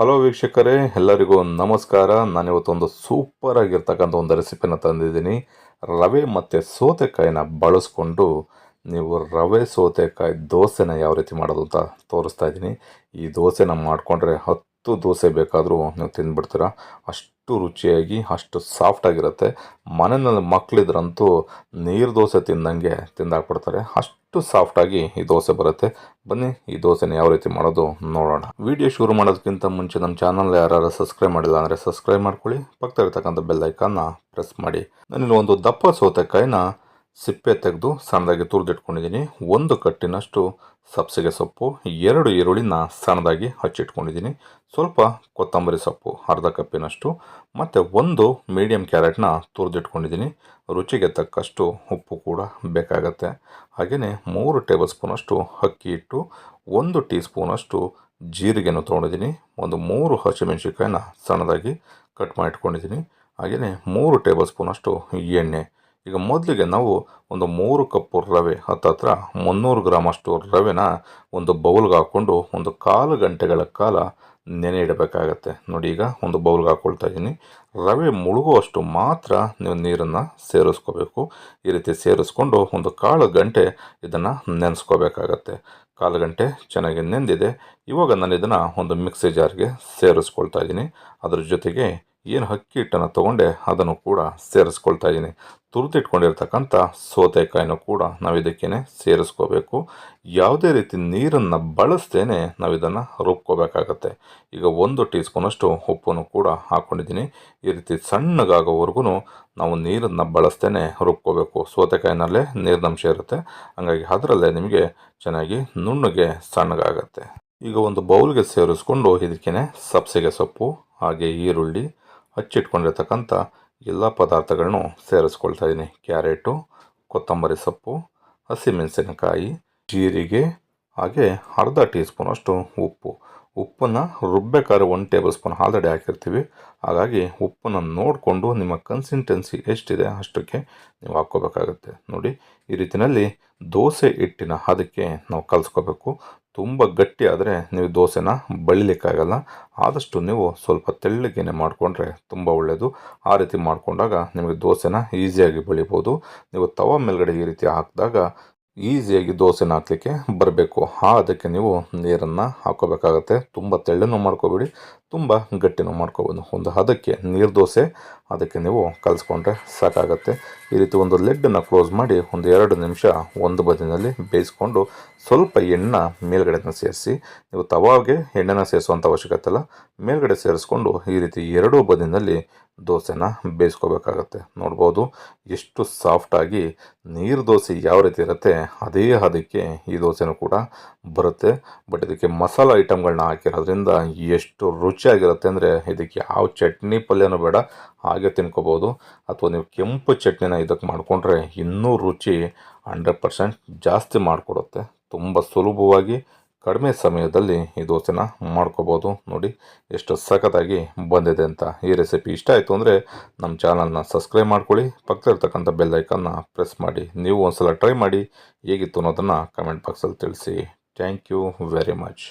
Hello ವೀಕ್ಷಕರೇ ಎಲ್ಲರಿಗೂ ನಮಸ್ಕಾರ. ನಾನಿವತ್ತೊಂದು ಸೂಪರ್ ಆಗಿರ್ತಕ್ಕಂಥ ಒಂದು ರೆಸಿಪಿನ ತಂದಿದ್ದೀನಿ. ರವೆ ಮತ್ತು ಸೋತೆಕಾಯಿನ ಬಳಸ್ಕೊಂಡು ನೀವು ರವೆ, ಸೌತೆಕಾಯಿ, ದೋಸೆನ ಯಾವ ರೀತಿ ಮಾಡೋದು ಅಂತ ತೋರಿಸ್ತಾ ಇದ್ದೀನಿ. ಈ ದೋಸೆನ ಮಾಡಿಕೊಂಡ್ರೆ ಹತ್ತು ದೋಸೆ ಬೇಕಾದರೂ ನೀವು ತಿಂದ್ಬಿಡ್ತೀರ. ಅಷ್ಟು ರುಚಿಯಾಗಿ, ಅಷ್ಟು ಸಾಫ್ಟಾಗಿರುತ್ತೆ ಮನೆಯಲ್ಲಿ ಮಕ್ಕಳಿದ್ರಂತೂ ನೀರು ದೋಸೆ ತಿಂದಂಗೆ ತಿಂದಾಕ್ಬಿಡ್ತಾರೆ. ಅಷ್ಟು ಸಾಫ್ಟಾಗಿ ಈ ದೋಸೆ ಬರುತ್ತೆ. ಬನ್ನಿ, ಈ ದೋಸೆನ ಯಾವ ರೀತಿ ಮಾಡೋದು ನೋಡೋಣ. ವಿಡಿಯೋ ಶುರು ಮಾಡೋದಕ್ಕಿಂತ ಮುಂಚೆ ನಮ್ಮ ಚಾನಲ್ ಯಾರು ಸಬ್ಸ್ಕ್ರೈಬ್ ಮಾಡಿಲ್ಲ ಅಂದರೆ ಸಬ್ಸ್ಕ್ರೈಬ್ ಮಾಡ್ಕೊಳ್ಳಿ. ಪಕ್ಕದಲ್ಲಿರ್ತಕ್ಕಂಥ ಇರ್ತಕ್ಕಂಥ ಬೆಲ್ ಐಕಾನ್ನ ಪ್ರೆಸ್ ಮಾಡಿ. ನಾನಿಲ್ಲಿ ಒಂದು ದಪ್ಪ ಸೌತೆಕಾಯಿನ ಸಿಪ್ಪೆ ತೆಗೆದು ಸಣ್ಣದಾಗಿ ತುರಿದಿಟ್ಕೊಂಡಿದ್ದೀನಿ. ಒಂದು ಕಟ್ಟಿನಷ್ಟು ಸಬ್ಸಿಗೆ ಸೊಪ್ಪು, ಎರಡು ಈರುಳ್ಳಿನ ಸಣ್ಣದಾಗಿ ಹಚ್ಚಿಟ್ಕೊಂಡಿದ್ದೀನಿ. ಸ್ವಲ್ಪ ಕೊತ್ತಂಬರಿ ಸೊಪ್ಪು, ಅರ್ಧ ಕಪ್ಪಿನಷ್ಟು, ಮತ್ತು ಒಂದು ಮೀಡಿಯಂ ಕ್ಯಾರೆಟ್ನ ತುರಿದಿಟ್ಕೊಂಡಿದ್ದೀನಿ. ರುಚಿಗೆ ತಕ್ಕಷ್ಟು ಉಪ್ಪು ಕೂಡ ಬೇಕಾಗತ್ತೆ. ಹಾಗೆಯೇ ಮೂರು ಟೇಬಲ್ ಸ್ಪೂನಷ್ಟು ಅಕ್ಕಿ ಇಟ್ಟು ಒಂದು ಟೀ ಸ್ಪೂನಷ್ಟು ಜೀರಿಗೆನೂ ತೊಗೊಂಡಿದ್ದೀನಿ. ಒಂದು ಮೂರು ಹಸಿಮೆಣಸಿನ್ಕಾಯಿನ ಸಣ್ಣದಾಗಿ ಕಟ್ ಮಾಡಿಟ್ಕೊಂಡಿದ್ದೀನಿ. ಹಾಗೆಯೇ ಮೂರು ಟೇಬಲ್ ಸ್ಪೂನಷ್ಟು ಎಣ್ಣೆ ಈಗ ಮೊದಲಿಗೆ ನಾವು ಒಂದು ಮೂರು ಕಪ್ಪು ರವೆ ಹತ್ತತ್ರ ಮುನ್ನೂರು ಗ್ರಾಮಷ್ಟು ರವೆನ ಒಂದು ಬೌಲ್ಗೆ ಹಾಕ್ಕೊಂಡು ಒಂದು ಕಾಲು ಗಂಟೆಗಳ ಕಾಲ ನೆನೆ ಇಡಬೇಕಾಗತ್ತೆ. ನೋಡಿ ಈಗ ಒಂದು ಬೌಲ್ಗೆ ಹಾಕ್ಕೊಳ್ತಾ ಇದ್ದೀನಿ. ರವೆ ಮುಳುಗುವಷ್ಟು ಮಾತ್ರ ನೀವು ನೀರನ್ನು ಸೇರಿಸ್ಕೋಬೇಕು. ಈ ರೀತಿ ಸೇರಿಸ್ಕೊಂಡು ಒಂದು ಕಾಲು ಗಂಟೆ ಇದನ್ನು ನೆನೆಸ್ಕೋಬೇಕಾಗತ್ತೆ. ಕಾಲು ಗಂಟೆ ಚೆನ್ನಾಗಿ ನೆಂದಿದೆ. ಇವಾಗ ನಾನು ಇದನ್ನು ಒಂದು ಮಿಕ್ಸಿ ಜಾರ್ಗೆ ಸೇರಿಸ್ಕೊಳ್ತಾ ಇದ್ದೀನಿ ಅದ್ರ ಜೊತೆಗೆ ಏನು ಅಕ್ಕಿ ಹಿಟ್ಟನ್ನು ತೊಗೊಂಡೆ ಅದನ್ನು ಕೂಡ ಸೇರಿಸ್ಕೊಳ್ತಾ ಇದ್ದೀನಿ ತುರಿದಿಟ್ಕೊಂಡಿರ್ತಕ್ಕಂಥ ಸೋತೆಕಾಯಿನ ಕೂಡ ನಾವು ಇದಕ್ಕೇ ಸೇರಿಸ್ಕೋಬೇಕು. ಯಾವುದೇ ರೀತಿ ನೀರನ್ನು ಬಳಸ್ತೇನೆ ನಾವು ಇದನ್ನು ರುಬ್ಕೋಬೇಕಾಗತ್ತೆ. ಈಗ ಒಂದು ಟೀ ಸ್ಪೂನಷ್ಟು ಉಪ್ಪನ್ನು ಕೂಡ ಹಾಕ್ಕೊಂಡಿದ್ದೀನಿ ಈ ರೀತಿ ಸಣ್ಣಗಾಗೋವರೆಗೂ ನಾವು ನೀರನ್ನು ಬಳಸ್ತೇನೆ ರುಬ್ಕೋಬೇಕು. ಸೋತೆಕಾಯಿನಲ್ಲೇ ನೀರಿನಂಶ ಇರುತ್ತೆ. ಹಾಗಾಗಿ ಅದರಲ್ಲೇ ನಿಮಗೆ ಚೆನ್ನಾಗಿ ನುಣ್ಣಗೆ ಸಣ್ಣಗಾಗತ್ತೆ. ಈಗ ಒಂದು ಬೌಲ್ಗೆ ಸೇರಿಸ್ಕೊಂಡು ಇದಕ್ಕೇ ಸಬ್ಸಿಗೆ ಸೊಪ್ಪು, ಹಾಗೆ ಈರುಳ್ಳಿ, ಹಚ್ಚಿಟ್ಕೊಂಡಿರ್ತಕ್ಕಂಥ ಎಲ್ಲ ಪದಾರ್ಥಗಳನ್ನು ಸೇರಿಸ್ಕೊಳ್ತಾ ಇದ್ದೀನಿ ಕ್ಯಾರೆಟು, ಕೊತ್ತಂಬರಿ ಸೊಪ್ಪು, ಹಸಿಮೆಣಸಿನಕಾಯಿ, ಜೀರಿಗೆ, ಹಾಗೆ ಅರ್ಧ ಟೀ ಸ್ಪೂನಷ್ಟು ಉಪ್ಪು. ಉಪ್ಪನ್ನು ರುಬ್ಬೇಕಾದ್ರೆ ಒನ್ ಟೇಬಲ್ ಸ್ಪೂನ್ ಆಲ್ರೆಡಿ ಹಾಕಿರ್ತೀವಿ. ಹಾಗಾಗಿ ಉಪ್ಪನ್ನು ನೋಡಿಕೊಂಡು ನಿಮ್ಮ ಕನ್ಸಿಸ್ಟೆನ್ಸಿ ಎಷ್ಟಿದೆ ಅಷ್ಟಕ್ಕೆ ನೀವು ಹಾಕ್ಕೋಬೇಕಾಗುತ್ತೆ. ನೋಡಿ, ಈ ರೀತಿಯಲ್ಲಿ ದೋಸೆ ಹಿಟ್ಟಿನ ಅದಕ್ಕೆ ನಾವು ಕಲಿಸ್ಕೋಬೇಕು. ತುಂಬ ಗಟ್ಟಿ ಆದರೆ ನೀವು ದೋಸೆನ ಬಳಿಲಿಕ್ಕಾಗಲ್ಲ. ಆದಷ್ಟು ನೀವು ಸ್ವಲ್ಪ ತೆಳ್ಳಗೇನೆ ಮಾಡಿಕೊಂಡ್ರೆ ತುಂಬ ಒಳ್ಳೆಯದು ಆ ರೀತಿ ಮಾಡಿಕೊಂಡಾಗ ನಿಮಗೆ ದೋಸೆನ ಈಸಿಯಾಗಿ ಬಳಿಬೋದು. ನೀವು ತವ ಮೇಲ್ಗಡೆ ಈ ರೀತಿ ಹಾಕಿದಾಗ ಈಸಿಯಾಗಿ ದೋಸೆನ ಹಾಕಲಿಕ್ಕೆ ಬರಬೇಕು. ಆ ಅದಕ್ಕೆ ನೀವು ನೀರನ್ನು ಹಾಕೋಬೇಕಾಗತ್ತೆ. ತುಂಬ ತೆಳ್ಳನೂ ಮಾಡ್ಕೋಬೇಡಿ. ತುಂಬ ಗಟ್ಟಿನೂ ಮಾಡ್ಕೋಬೋದು. ಒಂದು ಹದಕ್ಕೆ ನೀರು ದೋಸೆ ಅದಕ್ಕೆ ನೀವು ಕಲಿಸ್ಕೊಂಡ್ರೆ ಸಾಕಾಗುತ್ತೆ. ಈ ರೀತಿ ಒಂದು ಲೆಡ್ಡನ್ನು ಕ್ಲೋಸ್ ಮಾಡಿ ಒಂದು ಎರಡು ನಿಮಿಷ ಒಂದು ಬದಿನಲ್ಲಿ ಬೇಯಿಸ್ಕೊಂಡು ಸ್ವಲ್ಪ ಎಣ್ಣೆ ಮೇಲ್ಗಡೆನ ಸೇರಿಸಿ. ನೀವು ತವಾಗೆ ಎಣ್ಣೆನ ಸೇರಿಸುವಂಥ ಅವಶ್ಯಕತೆ ಇಲ್ಲ. ಮೇಲ್ಗಡೆ ಸೇರಿಸ್ಕೊಂಡು ಈ ರೀತಿ ಎರಡೂ ಬದಿನಲ್ಲಿ ದೋಸೆನ ಬೇಯಿಸ್ಕೋಬೇಕಾಗತ್ತೆ. ನೋಡ್ಬೋದು ಎಷ್ಟು ಸಾಫ್ಟಾಗಿ ನೀರು ದೋಸೆ ಯಾವ ರೀತಿ ಇರುತ್ತೆ, ಅದೇ ಅದಕ್ಕೆ ಈ ದೋಸೆನೂ ಕೂಡ ಬರುತ್ತೆ. ಬಟ್ ಇದಕ್ಕೆ ಮಸಾಲ ಐಟಮ್ಗಳನ್ನ ಹಾಕಿರೋದ್ರಿಂದ ಎಷ್ಟು ರುಚಿಯಾಗಿರುತ್ತೆ ಅಂದರೆ ಇದಕ್ಕೆ ಯಾವ ಚಟ್ನಿ ಪಲ್ಯನೂ ಬೇಡ ಹಾಗೆ ತಿನ್ಕೋಬೋದು. ಅಥವಾ ನೀವು ಕೆಂಪು ಚಟ್ನಿನ ಇದಕ್ಕೆ ಮಾಡಿಕೊಂಡ್ರೆ ಇನ್ನೂ ರುಚಿ ಹಂಡ್ರೆಡ್ ಪರ್ಸೆಂಟ್ ಜಾಸ್ತಿ ಮಾಡಿಕೊಡುತ್ತೆ. ತುಂಬ ಸುಲಭವಾಗಿ ಕಡಿಮೆ ಸಮಯದಲ್ಲಿ ಈ ದೋಸೆನ ಮಾಡ್ಕೋಬೋದು. ನೋಡಿ, ಎಷ್ಟು ಸಖತ್ತಾಗಿ ಬಂದಿದೆ ಅಂತ ಈ ರೆಸಿಪಿ ಇಷ್ಟ ಆಯಿತು ಅಂದರೆ ನಮ್ಮ ಚಾನಲ್ನ ಸಬ್ಸ್ಕ್ರೈಬ್ ಮಾಡ್ಕೊಳ್ಳಿ. ಪಕ್ಕದಲ್ಲಿರ್ತಕ್ಕಂಥ ಬೆಲ್ ಐಕನ್ನ ಪ್ರೆಸ್ ಮಾಡಿ. ನೀವು ಒಂದ್ಸಲ ಟ್ರೈ ಮಾಡಿ ಹೇಗಿತ್ತು ಅನ್ನೋದನ್ನು ಕಮೆಂಟ್ ಬಾಕ್ಸಲ್ಲಿ ತಿಳಿಸಿ. Thank you very much.